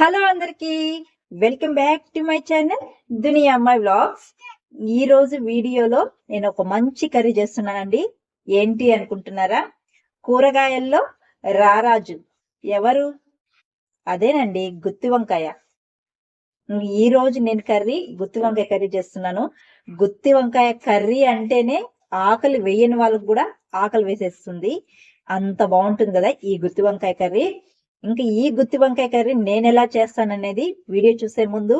Hello అందరికి welcome back to my channel Duniya Ammayi vlogs. ఈ రోజు వీడియోలో నేను ఒక మంచి కర్రీ చేస్తున్నానండి. ఏంటి అనుకుంటున్నారా? కూరగాయల్లో రారాజు. ఎవరు? అదేనండి గుత్తి వంకాయ. ఈ రోజు నేను కర్రీ గుత్తి వంకాయ కర్రీ చేస్తున్నాను. గుత్తి వంకాయ కర్రీ అంటేనే ఆకలి వేయని వాళ్ళకు కూడా ఆకలి వేసేస్తుంది. అంత బాగుంటుంది కదా ఈ గుత్తి వంకాయ కర్రీ. ఇంకా ఈ గుత్తి వంకాయ కర్రీ నేను ఎలా చేస్తాననేది వీడియో చూసే ముందు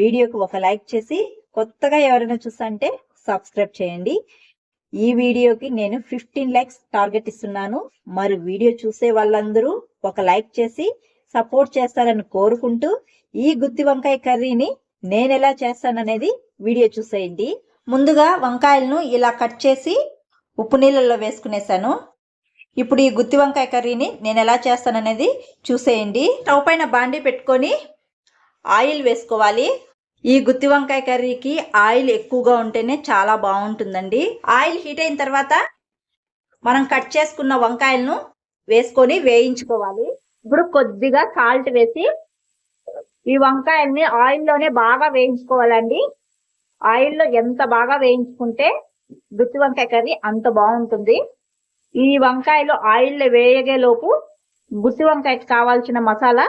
వీడియోకి ఒక లైక్ చేసి కొత్తగా ఎవరైనా చూసాంటే సబ్స్క్రైబ్ చేయండి. ఈ వీడియోకి నేను ఫిఫ్టీన్ లైక్స్ టార్గెట్ ఇస్తున్నాను. మరి వీడియో చూసే వాళ్ళందరూ ఒక లైక్ చేసి సపోర్ట్ చేస్తారని కోరుకుంటూ ఈ గుత్తి వంకాయ కర్రీని నేను ఎలా చేస్తాననేది వీడియో చూసేయండి. ముందుగా వంకాయలను ఇలా కట్ చేసి ఉప్పు నీళ్ళల్లో వేసుకునేసాను. ఇప్పుడు ఈ గుత్తి వంకాయ కర్రీని నేను ఎలా చేస్తాననేది చూసేయండి. స్టవ్ పైన బాండి పెట్టుకొని ఆయిల్ వేసుకోవాలి. ఈ గుత్తి వంకాయ కర్రీకి ఆయిల్ ఎక్కువగా ఉంటేనే చాలా బాగుంటుందండి. ఆయిల్ హీట్ అయిన తర్వాత మనం కట్ చేసుకున్న వంకాయలను వేసుకొని వేయించుకోవాలి. ఇప్పుడు కొద్దిగా సాల్ట్ వేసి ఈ వంకాయల్ని ఆయిల్లోనే బాగా వేయించుకోవాలండి. ఆయిల్లో ఎంత బాగా వేయించుకుంటే గుత్తి వంకాయ కర్రీ అంత బాగుంటుంది. ఈ వంకాయలో ఆయిల్లో వేయగే లోపు గుత్తి వంకాయకి కావాల్సిన మసాలా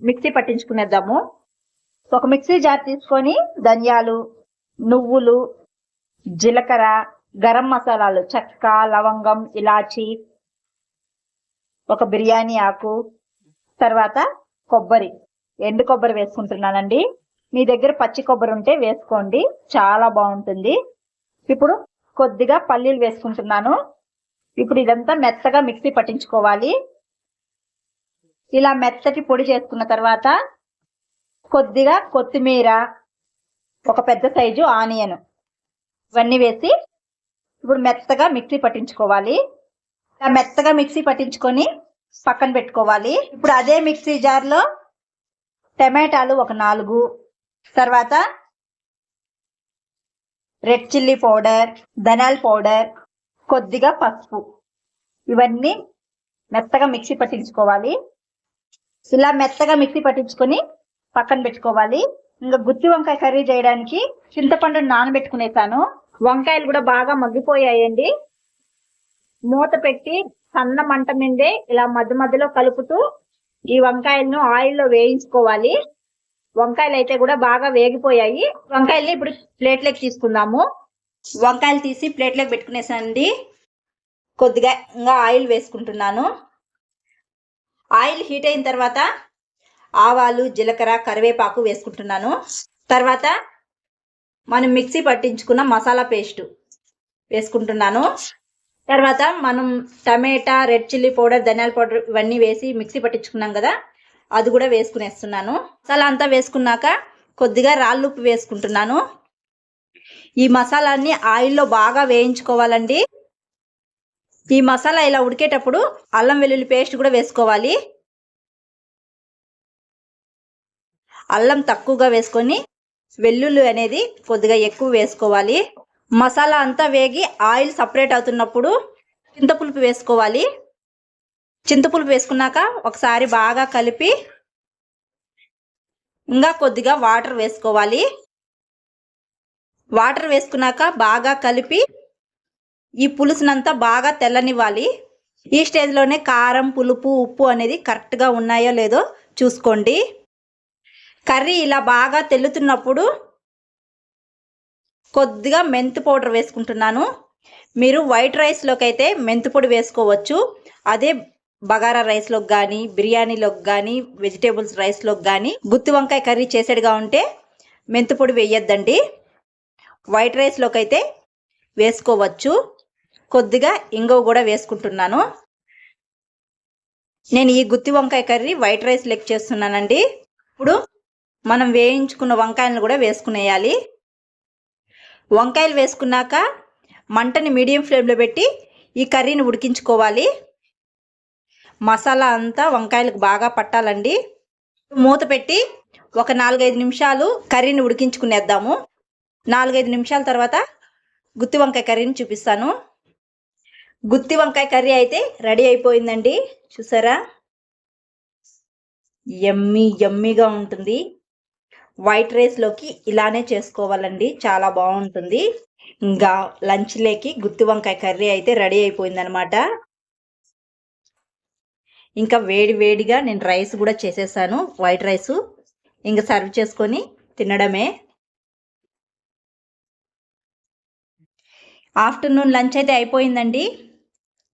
మిక్సీ పట్టించుకునేద్దాము. ఒక మిక్సీ జార్ తీసుకొని ధనియాలు నువ్వులు జీలకర్ర గరం మసాలాలు చెక్క లవంగం ఇలాచి ఒక బిర్యానీ ఆకు తర్వాత కొబ్బరి. ఎండు కొబ్బరి వేసుకుంటున్నానండి. మీ దగ్గర పచ్చి కొబ్బరి ఉంటే వేసుకోండి. చాలా బాగుంటుంది. ఇప్పుడు కొద్దిగా పల్లీలు వేసుకుంటున్నాను. ఇప్పుడు ఇదంతా మెత్తగా మిక్సీ పట్టించుకోవాలి. ఇలా మెత్తటి పొడి చేసుకున్న తర్వాత కొద్దిగా కొత్తిమీర ఒక పెద్ద సైజు ఆనియన్ ఇవన్నీ వేసి ఇప్పుడు మెత్తగా మిక్సీ పట్టించుకోవాలి. ఇలా మెత్తగా మిక్సీ పట్టించుకొని పక్కన పెట్టుకోవాలి. ఇప్పుడు అదే మిక్సీ జార్లో టమాటాలు ఒక నాలుగు తర్వాత రెడ్ చిల్లీ పౌడర్ ధనాల్ పౌడర్ కొద్దిగా పసుపు. ఇవన్నీ మెత్తగా మిక్సీ పట్టించుకోవాలి. ఇలా మెత్తగా మిక్సీ పట్టించుకొని పక్కన పెట్టుకోవాలి. ఇంకా గుత్తి వంకాయ కర్రీ చేయడానికి చింతపండు నానబెట్టుకునేసాను. వంకాయలు కూడా బాగా మగ్గిపోయాయండి. మూత పెట్టి సన్న మంట మీదే ఇలా మధ్య మధ్యలో కలుపుతూ ఈ వంకాయలను ఆయిల్లో వేయించుకోవాలి. వంకాయలు అయితే కూడా బాగా వేగిపోయాయి. వంకాయల్ని ఇప్పుడు ప్లేట్లోకి తీసుకుందాము. వంకాయలు తీసి ప్లేట్లోకి పెట్టుకునేసండి కొద్దిగా ఇంకా ఆయిల్ వేసుకుంటున్నాను. ఆయిల్ హీట్ అయిన తర్వాత ఆవాలు జీలకర్ర కరివేపాకు వేసుకుంటున్నాను. తర్వాత మనం మిక్సీ పట్టించుకున్న మసాలా పేస్ట్ వేసుకుంటున్నాను. తర్వాత మనం టమాటా రెడ్ చిల్లీ పౌడర్ ధనియాల పౌడర్ ఇవన్నీ వేసి మిక్సీ పట్టించుకున్నాం కదా అది కూడా వేసుకునేస్తున్నాను. మసాలా అంతా వేసుకున్నాక కొద్దిగా రాళ్ళు ఉప్పు వేసుకుంటున్నాను. ఈ మసాలాన్ని ఆయిల్లో బాగా వేయించుకోవాలండి. ఈ మసాలా ఇలా ఉడికేటప్పుడు అల్లం వెల్లుల్లి పేస్ట్ కూడా వేసుకోవాలి. అల్లం తక్కువగా వేసుకొని వెల్లుల్లి అనేది కొద్దిగా ఎక్కువ వేసుకోవాలి. మసాలా అంతా వేగి ఆయిల్ సపరేట్ అవుతున్నప్పుడు చింతపులుపు వేసుకోవాలి. చింతపులుపు వేసుకున్నాక ఒకసారి బాగా కలిపి ఇంకా కొద్దిగా వాటర్ వేసుకోవాలి. వాటర్ వేసుకున్నాక బాగా కలిపి ఈ పులుసునంతా బాగా తెల్లనివ్వాలి. ఈ స్టేజ్లోనే కారం పులుపు ఉప్పు అనేది కరెక్ట్గా ఉన్నాయో లేదో చూసుకోండి. కర్రీ ఇలా బాగా తెల్లుతున్నప్పుడు కొద్దిగా మెంతి పౌడర్ వేసుకుంటున్నాను. మీరు వైట్ రైస్లోకి అయితే మెంతి పొడి వేసుకోవచ్చు. అదే బగారా రైస్లోకి కానీ బిర్యానీలోకి కానీ వెజిటేబుల్స్ రైస్లోకి కానీ గుత్తి వంకాయ కర్రీ చేసేడుగా ఉంటే మెంతిపొడి వేయొద్దండి. వైట్ రైస్లోకి అయితే వేసుకోవచ్చు. కొద్దిగా ఇంగువ కూడా వేసుకుంటున్నాను. నేను ఈ గుత్తి వంకాయ కర్రీ వైట్ రైస్ లెక్ చేస్తున్నానండి. ఇప్పుడు మనం వేయించుకున్న వంకాయలను కూడా వేసుకునేయాలి. వంకాయలు వేసుకున్నాక మంటని మీడియం ఫ్లేమ్లో పెట్టి ఈ కర్రీని ఉడికించుకోవాలి. మసాలా అంతా వంకాయలకు బాగా పట్టాలండి. మూత పెట్టి ఒక నాలుగైదు నిమిషాలు కర్రీని ఉడికించుకునేద్దాము. నాలుగైదు నిమిషాల తర్వాత గుత్తి వంకాయ కర్రీని చూపిస్తాను. గుత్తి వంకాయ కర్రీ అయితే రెడీ అయిపోయిందండి. చూసారా? ఎమ్మీ ఎమ్మీగా ఉంటుంది. వైట్ రైస్లోకి ఇలానే చేసుకోవాలండి. చాలా బాగుంటుంది. ఇంకా లంచ్లోకి గుత్తి వంకాయ కర్రీ అయితే రెడీ అయిపోయిందనమాట. ఇంకా వేడి వేడిగా నేను రైస్ కూడా చేసేసాను. White rice. ఇంకా సర్వ్ చేసుకొని తినడమే. ఆఫ్టర్నూన్ లంచ్ అయితే అయిపోయిందండి.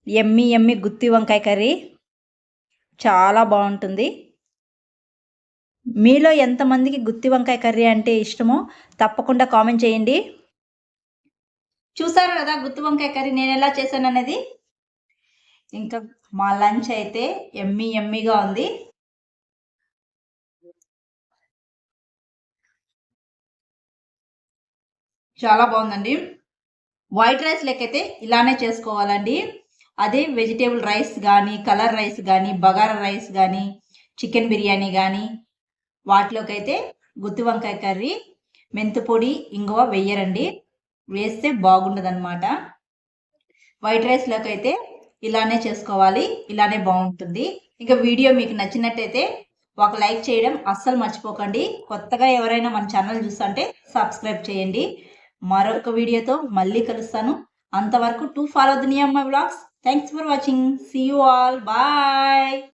ఎమ్మి ఎమ్మి గుత్తి వంకాయ కర్రీ. చాలా బాగుంటుంది. మీలో ఎంతమందికి గుత్తి వంకాయ కర్రీ అంటే ఇష్టమో తప్పకుండా కామెంట్ చేయండి. చూసారు కదా గుత్తి వంకాయ కర్రీ నేను ఎలా చేశాను అనేది? ఇంకా మా లంచ్ అయితే ఎమ్మి ఎమ్మిగా ఉంది. చాలా బాగుందండి. వైట్ రైస్ లెక్కైతే ఇలానే చేసుకోవాలండి. అదే వెజిటేబుల్ రైస్ కానీ కలర్ రైస్ కానీ బగారా రైస్ కానీ చికెన్ బిర్యానీ కానీ వాటిలోకైతే గుత్తి వంకాయ కర్రీ మెంతు పొడి ఇంగువ వెయ్యరండి. వేస్తే బాగుండదనమాట వైట్ రైస్లోకి అయితే ఇలానే చేసుకోవాలి. ఇలానే బాగుంటుంది. ఇంకా వీడియో మీకు నచ్చినట్టయితే ఒక లైక్ చేయడం అస్సలు మర్చిపోకండి. కొత్తగా ఎవరైనా మన ఛానల్ చూస్తుంటే సబ్స్క్రైబ్ చేయండి. మరొక వీడియోతో మళ్ళీ కలుస్తాను. అంతవరకు to follow Duniya my blogs thanks for watching see you all bye